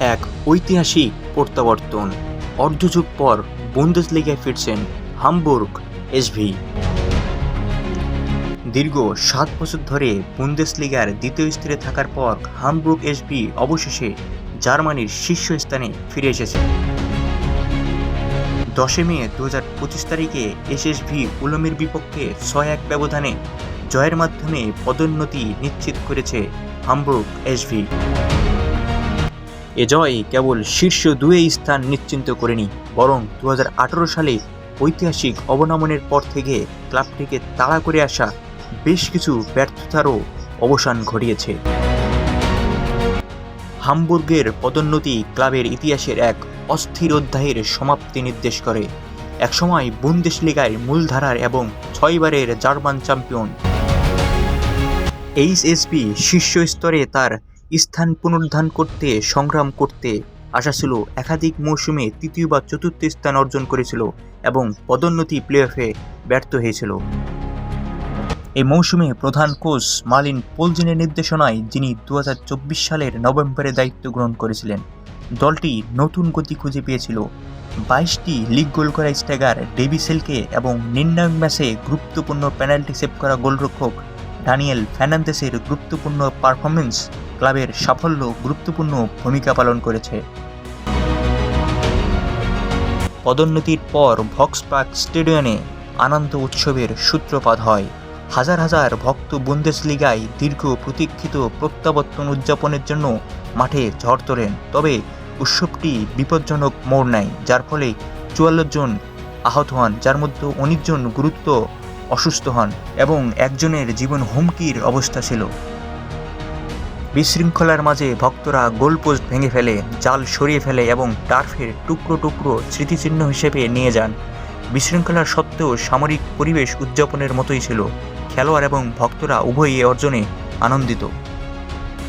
এক ঐতিহাসিক প্রত্যাবর্তন। অর্ধযুগ পর বুন্দেসলিগায় ফিরছেন হামবুর্গ এসভি দীর্ঘ সাত বছর ধরে বুন্দেসলিগার দ্বিতীয় স্তরে থাকার পর হামবুর্গ এসভি অবশেষে জার্মানির শীর্ষস্থানে ফিরে এসেছে। দশই মে দু হাজার পঁচিশ তারিখে এসএসভি উলমের বিপক্ষে ছয় এক ব্যবধানে জয়ের মাধ্যমে পদোন্নতি নিশ্চিত করেছে হামবুর্গ এসভি এ জয় কেবল শীর্ষ দুয়ে স্থান নিশ্চিন্ত করেনি, বরং দু হাজার আঠেরো সালে ঐতিহাসিক অবনমনের পর থেকে ক্লাবটিকে তাড়া করে আসা বেশ কিছু ব্যর্থতারও অবসান ঘটিয়েছে। হামবুর্গের পদোন্নতি ক্লাবের ইতিহাসের এক অস্থির অধ্যায়ের সমাপ্তি নির্দেশ করে। একসময় বুন্দেশলিগায় মূলধারার এবং ছয়বারের জার্মান চ্যাম্পিয়ন। এইচএসবি শীর্ষ স্তরে তার স্থান পুনরুদ্ধার করতে, সংগ্রাম করতে আসা ছিল একাধিক মৌসুমে তৃতীয় বা চতুর্থ স্থান অর্জন করেছিল এবং পদোন্নতি প্লে অফে ব্যর্থ হয়েছিল। এই মৌসুমে প্রধান কোচ মালিন পোলজিনের নির্দেশনায় যিনি দু হাজার চব্বিশ সালের নভেম্বরে দায়িত্ব গ্রহণ করেছিলেন, দলটি নতুন গতি খুঁজে পেয়েছিল। বাইশটি লিগ গোল করা স্ট্যাগার ডেভিসেলকে এবং নির্ণায়ক ম্যাচে গুরুত্বপূর্ণ পেনাল্টি সেভ করা গোলরক্ষক ডানিয়েল ফ্যার্নান্দেসের গুরুত্বপূর্ণ পারফরমেন্স ক্লাবের সাফল্য গুরুত্বপূর্ণ ভূমিকা পালন করেছে। পদোন্নতির পর ভক্সপার্ক স্টেডিয়ামে আনন্দ উৎসবের সূত্রপাত হয়। হাজার হাজার ভক্ত বুন্দেসলিগায় দীর্ঘ প্রতীক্ষিত প্রত্যাবর্তন উদযাপনের জন্য মাঠে ঝড় তোলেন। তবে উৎসবটি বিপজ্জনক মোড় নেয়, যার ফলে চুয়াল্লিশ জন আহত হন, যার মধ্যে অনেকজন গুরুত্ব অসুস্থ হন এবং একজনের জীবন হুমকির অবস্থা ছিল। বিশৃঙ্খলার মাঝে ভক্তরা গোলপোস্ট ভেঙে ফেলে, জাল সরিয়ে ফেলে এবং টার্ফের টুকরো টুকরো স্মৃতিচিহ্ন হিসেবে নিয়ে যান। বিশৃঙ্খলার সত্ত্বেও সামরিক পরিবেশ উদযাপনের মতোই ছিল। খেলোয়াড় এবং ভক্তরা উভয়ই অর্জনে আনন্দিত।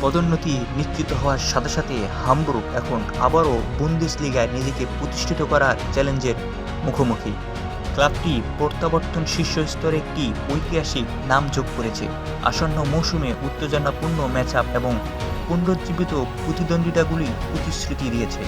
পদোন্নতি নিশ্চিত হওয়ার সাথে সাথে হামবুর্গ এখন আবারও বুন্দেসলিগায় নিজেকে প্রতিষ্ঠিত করার চ্যালেঞ্জের মুখোমুখি। ক্লাবটি প্রত্যাবর্তন শীর্ষ স্তরে একটি ঐতিহাসিক নাম যোগ করেছে। আসন্ন মৌসুমে উত্তেজনাপূর্ণ ম্যাচ আপ এবং পুনরুজ্জীবিত প্রতিদ্বন্দ্বিতাগুলি প্রতিশ্রুতি দিয়েছে।